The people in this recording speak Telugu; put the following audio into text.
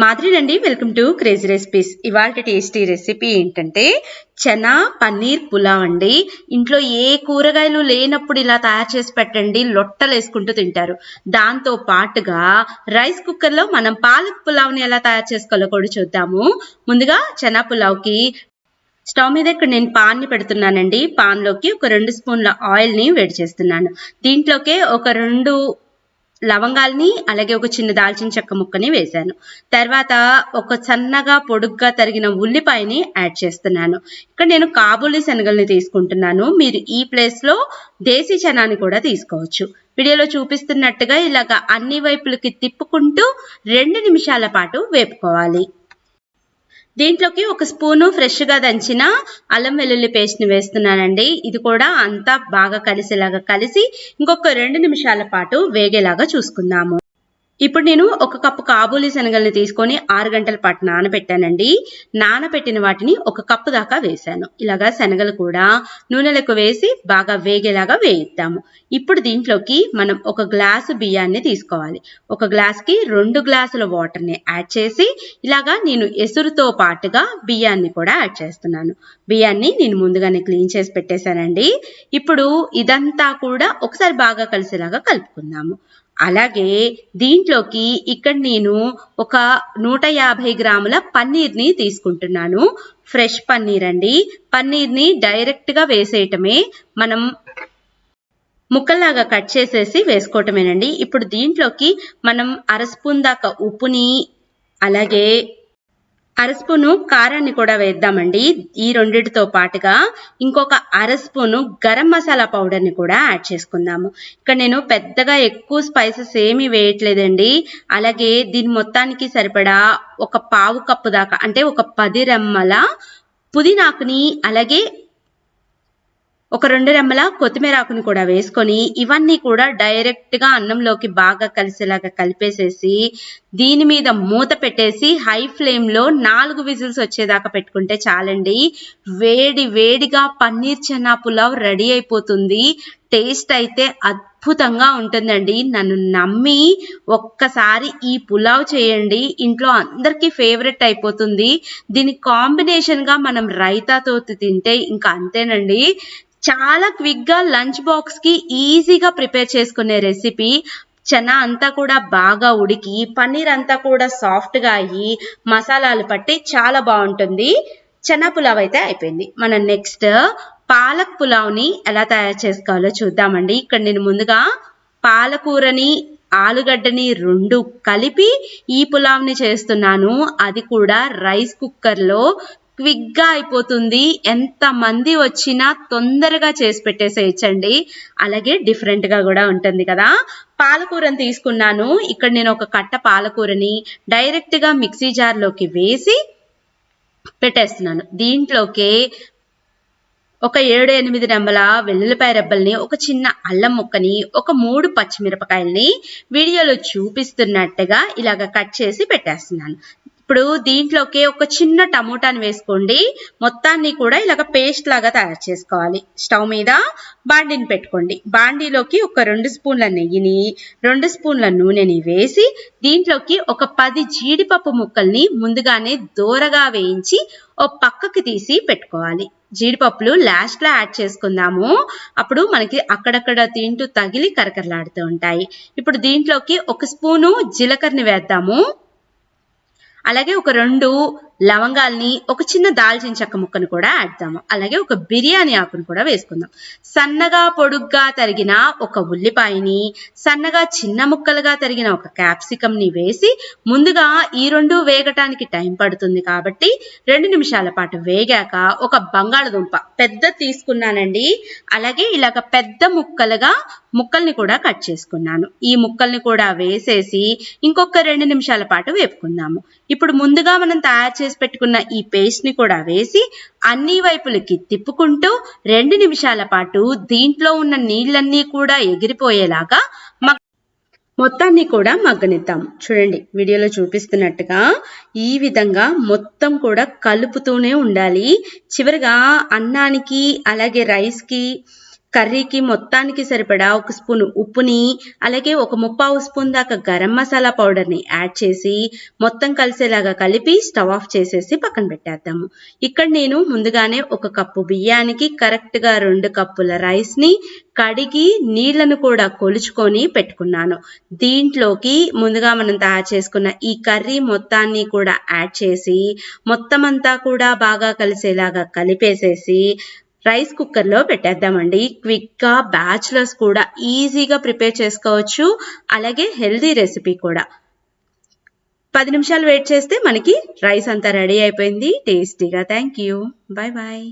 మాదిరినండి వెల్కమ్ టు క్రేజీ రెసిపీస్. ఇవాళ టేస్టీ రెసిపీ ఏంటంటే చనా పన్నీర్ పులావ్ అండి. ఇంట్లో ఏ కూరగాయలు లేనప్పుడు ఇలా తయారు చేసి పెట్టండి లొట్టలు వేసుకుంటూ తింటారు. దాంతో పాటుగా రైస్ కుక్కర్లో మనం పాలక్ పులావ్ని ఎలా తయారు చేసుకోవాలో కూడా చూద్దాము. ముందుగా చనా పులావ్కి స్టవ్ మీద ఇక్కడ నేను పాన్ని పెడుతున్నానండి. పాన్లోకి ఒక రెండు స్పూన్ల ఆయిల్ని వేడి చేస్తున్నాను. దీంట్లోకే ఒక రెండు లవంగాల్ని అలాగే ఒక చిన్న దాల్చిన చెక్క ముక్కని వేశాను. తర్వాత ఒక సన్నగా పొడుగ్గా తరిగిన ఉల్లిపాయని యాడ్ చేస్తున్నాను. ఇక్కడ నేను కాబూలి శనగల్ని తీసుకుంటున్నాను. మీరు ఈ ప్లేస్లో దేశీ చనాని కూడా తీసుకోవచ్చు. వీడియోలో చూపిస్తున్నట్టుగా ఇలాగ అన్ని వైపులకి తిప్పుకుంటూ రెండు నిమిషాల పాటు వేపుకోవాలి. దీంట్లోకి ఒక స్పూను ఫ్రెష్గా దంచిన అల్లం వెల్లుల్లి పేస్ట్ని వేస్తున్నానండి. ఇది కూడా అంతా బాగా కలిసేలాగా కలిసి ఇంకొక రెండు నిమిషాల పాటు వేగేలాగా చూసుకుందాము. ఇప్పుడు నేను ఒక కప్పు కాబూలి శనగల్ని తీసుకొని ఆరు గంటల పాటు నానబెట్టానండి. నానబెట్టిన వాటిని ఒక కప్పు దాకా వేశాను. ఇలాగా శనగలు కూడా నూనెలకు వేసి బాగా వేగేలాగా వేయిద్దాము. ఇప్పుడు దీంట్లోకి మనం ఒక గ్లాసు బియ్యాన్ని తీసుకోవాలి. ఒక గ్లాస్కి రెండు గ్లాసుల వాటర్ని యాడ్ చేసి ఇలాగా నేను ఎసురుతో పాటుగా బియ్యాన్ని కూడా యాడ్ చేస్తున్నాను. బియ్యాన్ని నేను ముందుగానే క్లీన్ చేసి పెట్టేశానండి. ఇప్పుడు ఇదంతా కూడా ఒకసారి బాగా కలిసేలాగా కలుపుకుందాము. అలాగే దీంట్లోకి ఇక్కడ నేను ఒక నూట యాభై గ్రాముల పన్నీర్ని తీసుకుంటున్నాను. ఫ్రెష్ పన్నీర్ అండి. పన్నీర్ని డైరెక్ట్గా వేసేయటమే మనం ముక్కల్లాగా కట్ చేసేసి వేసుకోవటమేనండి. ఇప్పుడు దీంట్లోకి మనం అర స్పూన్ దాకా ఉప్పుని అలాగే అరస్పూను కారాన్ని కూడా వేద్దామండి. ఈ రెండిటితో పాటుగా ఇంకొక అరస్పూను గరం మసాలా పౌడర్ని కూడా యాడ్ చేసుకుందాము. ఇక్కడ నేను పెద్దగా ఎక్కువ స్పైసెస్ ఏమీ వేయట్లేదండి. అలాగే దీని మొత్తానికి సరిపడా ఒక పావు కప్పు దాకా అంటే ఒక పది రెమ్మల పుదీనాకుని అలాగే ఒక రెండు రెమ్మల కొత్తిమీర ఆకుని కూడా వేసుకొని ఇవన్నీ కూడా డైరెక్ట్గా అన్నంలోకి బాగా కలిసేలాగా కలిపేసేసి దీని మీద మూత పెట్టేసి హై ఫ్లేమ్లో నాలుగు విజిల్స్ వచ్చేదాకా పెట్టుకుంటే చాలండి. వేడి వేడిగా పన్నీర్ చెన్నా పులావ్ రెడీ అయిపోతుంది. టేస్ట్ అయితే అద్భుతంగా ఉంటుందండి. నన్ను నమ్మి ఒక్కసారి ఈ పులావ్ చేయండి. ఇంట్లో అందరికీ ఫేవరెట్ అయిపోతుంది. దీని కాంబినేషన్గా మనం రైతాతో తింటే ఇంకా అంతేనండి. చాలా క్విక్గా లంచ్ బాక్స్కి ఈజీగా ప్రిపేర్ చేసుకునే రెసిపీ చనా అంతా కూడా బాగా ఉడికి పన్నీర్ అంతా కూడా సాఫ్ట్గా అయ్యి మసాలాలు పట్టి చాలా బాగుంటుంది. చనా పులావ్ అయితే అయిపోయింది. మనం నెక్స్ట్ పాలక్ పులావ్ని ఎలా తయారు చేసుకోవాలో చూద్దామండి. ఇక్కడ నేను ముందుగా పాలకూరని ఆలుగడ్డని రెండు కలిపి ఈ పులావ్ని చేస్తున్నాను. అది కూడా రైస్ కుక్కర్లో క్విక్గా అయిపోతుంది. ఎంతమంది వచ్చినా తొందరగా చేసి పెట్టేసేయచ్చండి. అలాగే డిఫరెంట్గా కూడా ఉంటుంది కదా. పాలకూరని తీసుకున్నాను. ఇక్కడ నేను ఒక కట్ట పాలకూరని డైరెక్ట్గా మిక్సీ జార్లోకి వేసి పెట్టేస్తున్నాను. దీంట్లోకి ఒక ఏడు ఎనిమిది రెమ్మల వెల్లుల్లిపాయ రెబ్బల్ని ఒక చిన్న అల్లం ముక్కని ఒక మూడు పచ్చిమిరపకాయల్ని వీడియోలో చూపిస్తున్నట్టుగా ఇలాగ కట్ చేసి పెట్టేస్తున్నాను. ఇప్పుడు దీంట్లోకి ఒక చిన్న టమోటాని వేసుకోండి. మొత్తాన్ని కూడా ఇలాగ పేస్ట్ లాగా తయారు చేసుకోవాలి. స్టవ్ మీద బాండీని పెట్టుకోండి. బాండీలోకి ఒక రెండు స్పూన్ల నెయ్యిని రెండు స్పూన్ల నూనెని వేసి దీంట్లోకి ఒక పది జీడిపప్పు ముక్కల్ని ముందుగానే దూరగా వేయించి ఓ పక్కకి తీసి పెట్టుకోవాలి. జీడిపప్పులు లాస్ట్లో యాడ్ చేసుకుందాము. అప్పుడు మనకి అక్కడక్కడ తింటూ తగిలి కరకరలాడుతూ ఉంటాయి. ఇప్పుడు దీంట్లోకి ఒక స్పూను జీలకర్రని వేద్దాము. అలాగే ఒక రెండు లవంగాల్ని ఒక చిన్న దాల్చిన చెక్క ముక్కను కూడా యాడ్దాము అలాగే ఒక బిర్యానీ ఆకును కూడా వేసుకుందాం. సన్నగా పొడుగ్గా తరిగిన ఒక ఉల్లిపాయని సన్నగా చిన్న ముక్కలుగా తరిగిన ఒక క్యాప్సికమ్ని వేసి ముందుగా ఈ రెండు వేగటానికి టైం పడుతుంది కాబట్టి రెండు నిమిషాల పాటు వేగాక ఒక బంగాళదుంప పెద్ద తీసుకున్నానండి. అలాగే ఇలాగ పెద్ద ముక్కలుగా ముక్కల్ని కూడా కట్ చేసుకున్నాను. ఈ ముక్కల్ని కూడా వేసేసి ఇంకొక రెండు నిమిషాల పాటు వేపుకుందాము. ఇప్పుడు ముందుగా మనం తయారు చేసి పెట్టుకున్న ఈ పేస్ట్ని కూడా వేసి అన్ని వైపులకి తిప్పుకుంటూ రెండు నిమిషాల పాటు దీంట్లో ఉన్న నీళ్ళన్నీ కూడా ఎగిరిపోయేలాగా మొత్తాన్ని కూడా మగ్గనిద్దాం. చూడండి వీడియోలో చూపిస్తున్నట్టుగా ఈ విధంగా మొత్తం కూడా కలుపుతూనే ఉండాలి. చివరిగా అన్నానికి అలాగే రైస్కి కర్రీకి మొత్తానికి సరిపడా ఒక స్పూన్ ఉప్పుని అలాగే ఒక ముప్పావు స్పూన్ దాకా గరం మసాలా పౌడర్ని యాడ్ చేసి మొత్తం కలిసేలాగా కలిపి స్టవ్ ఆఫ్ చేసేసి పక్కన పెట్టేద్దాము ఇక్కడ నేను ముందుగానే ఒక కప్పు బియ్యానికి కరెక్ట్గా రెండు కప్పుల రైస్ని కడిగి నీళ్ళను కూడా కొలుచుకొని పెట్టుకున్నాను. దీంట్లోకి ముందుగా మనం తయారు చేసుకున్న ఈ కర్రీ మొత్తాన్ని కూడా యాడ్ చేసి మొత్తం అంతా కూడా బాగా కలిసేలాగా కలిపేసేసి రైస్ కుక్కర్లో పెట్టేద్దామండి. క్విక్గా బ్యాచులర్స్ కూడా ఈజీగా ప్రిపేర్ చేసుకోవచ్చు. అలాగే హెల్దీ రెసిపీ కూడా. పది నిమిషాలు వెయిట్ చేస్తే మనకి రైస్ అంతా రెడీ అయిపోయింది. టేస్టీగా. Thank you. Bye bye